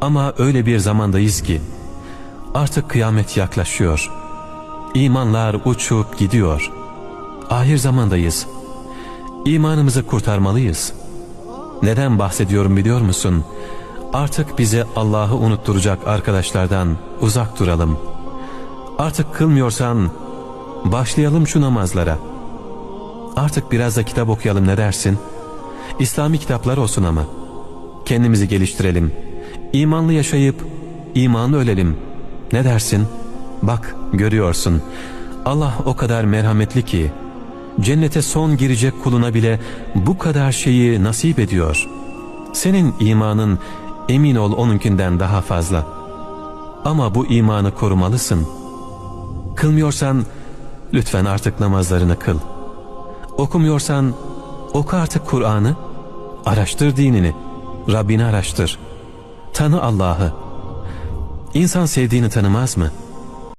Ama öyle bir zamandayız ki artık kıyamet yaklaşıyor. İmanlar uçup gidiyor. Ahir zamandayız. İmanımızı kurtarmalıyız. Neden bahsediyorum biliyor musun? Artık bize Allah'ı unutturacak arkadaşlardan uzak duralım. Artık kılmıyorsan başlayalım şu namazlara. Artık biraz da kitap okuyalım ne dersin? İslami kitaplar olsun ama. Kendimizi geliştirelim. İmanlı yaşayıp imanlı ölelim. Ne dersin? Bak görüyorsun. Allah o kadar merhametli ki cennete son girecek kuluna bile bu kadar şeyi nasip ediyor. Senin imanın emin ol onunkinden daha fazla. Ama bu imanı korumalısın. Kılmıyorsan lütfen artık namazlarını kıl. Okumuyorsan oku artık Kur'an'ı. Araştır dinini. Rabbini araştır. Tanı Allah'ı. İnsan sevdiğini tanımaz mı?''